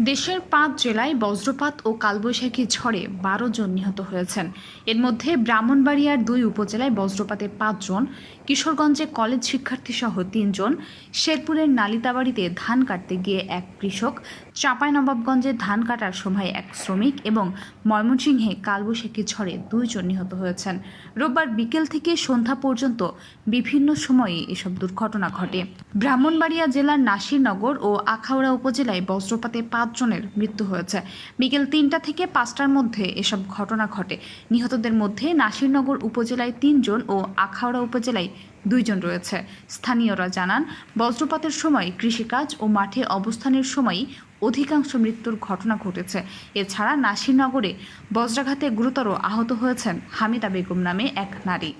দেশের পাঁচ জেলায় বজ্রপাত ও কালবৈশাখী ঝড়ে বারো জন নিহত হয়েছেন। এর মধ্যে ব্রাহ্মণবাড়িয়ার দুই উপজেলায় বজ্রপাতে পাঁচজন কিশোরগঞ্জে কলেজ শিক্ষার্থী সহ তিনজন শেরপুরের নালিতাবাড়িতে ধান কাটতে গিয়ে এক কৃষক, চাঁপাইনবাবগঞ্জে ধান কাটার সময় এক শ্রমিক এবং ময়মনসিংহে কালবৈশাখী ঝড়ে দুইজন নিহত হয়েছেন। রোববার বিকেল থেকে সন্ধ্যা পর্যন্ত বিভিন্ন সময়ে এসব দুর্ঘটনা ঘটে। ব্রাহ্মণবাড়িয়া জেলার নাসিরনগর ও আখাউড়া উপজেলায় বজ্রপাতে পাঁচজনের মৃত্যু হয়েছে। বিকেল তিনটা থেকে পাঁচটার মধ্যে এসব ঘটনা ঘটে। নিহতদের মধ্যে নাসিরনগর উপজেলায় তিনজন ও আখাউড়া উপজেলায় দুইজন রয়েছে। স্থানীয়রা জানান, বজ্রপাতের সময় কৃষিকাজ ও মাঠে অবস্থানের সময়ই অধিকাংশ মৃত্যুর ঘটনা ঘটেছে। এছাড়া নাসিরনগরে বজ্রাঘাতে গুরুতর আহত হয়েছেন হামিদা বেগম নামে এক নারী।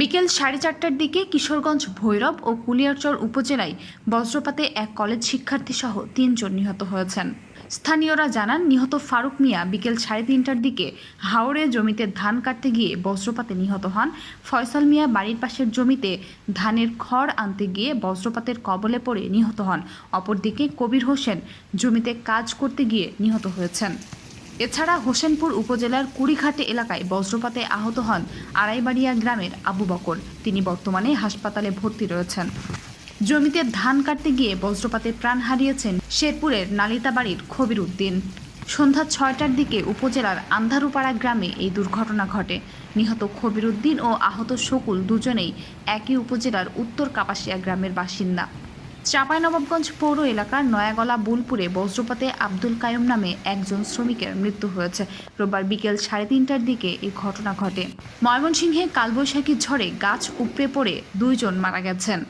বিকেল সাড়ে চারটার দিকে কিশোরগঞ্জ, ভৈরব ও কুলিয়ারচর উপজেলায় বজ্রপাতে এক কলেজ শিক্ষার্থী সহ তিনজন নিহত হয়েছেন। স্থানীয়রা জানান, নিহত ফারুক মিয়া বিকেল সাড়ে তিনটার দিকে হাওড়ে জমিতে ধান কাটতে গিয়ে বজ্রপাতে নিহত হন। ফয়সাল মিয়া বাড়ির পাশের জমিতে ধানের খড় আনতে গিয়ে বজ্রপাতের কবলে পড়ে নিহত হন। অপরদিকে কবির হোসেন জমিতে কাজ করতে গিয়ে নিহত হয়েছেন। এছাড়া হোসেনপুর উপজেলার কুড়িঘাটে এলাকায় বজ্রপাতে আহত হন আড়াইবাড়িয়া গ্রামের আবু বকর। তিনি বর্তমানে হাসপাতালে ভর্তি রয়েছেন। জমিতে ধান কাটতে গিয়ে বজ্রপাতে প্রাণ হারিয়েছেন শেরপুরের নালিতাবাড়ির খবির উদ্দিন সন্ধ্যা ছয়টার দিকে উপজেলার আন্ধারুপাড়া গ্রামে এই দুর্ঘটনা ঘটে। নিহত খবির উদ্দিন ও আহত শকুল দুজনেই একই উপজেলার উত্তর কাপাসিয়া গ্রামের বাসিন্দা। চাঁপাইনবাবগঞ্জ পৌর এলাকার নয়াগলা বুলপুরে বজ্রপাতে আব্দুল কায়ুম নামে একজন শ্রমিকের মৃত্যু হয়েছে। রোববার বিকেল সাড়ে তিনটার দিকে এই ঘটনা ঘটে। ময়মনসিংহে কালবৈশাখী ঝড়ে গাছ উপড়ে পড়ে দুইজন মারা গেছেন।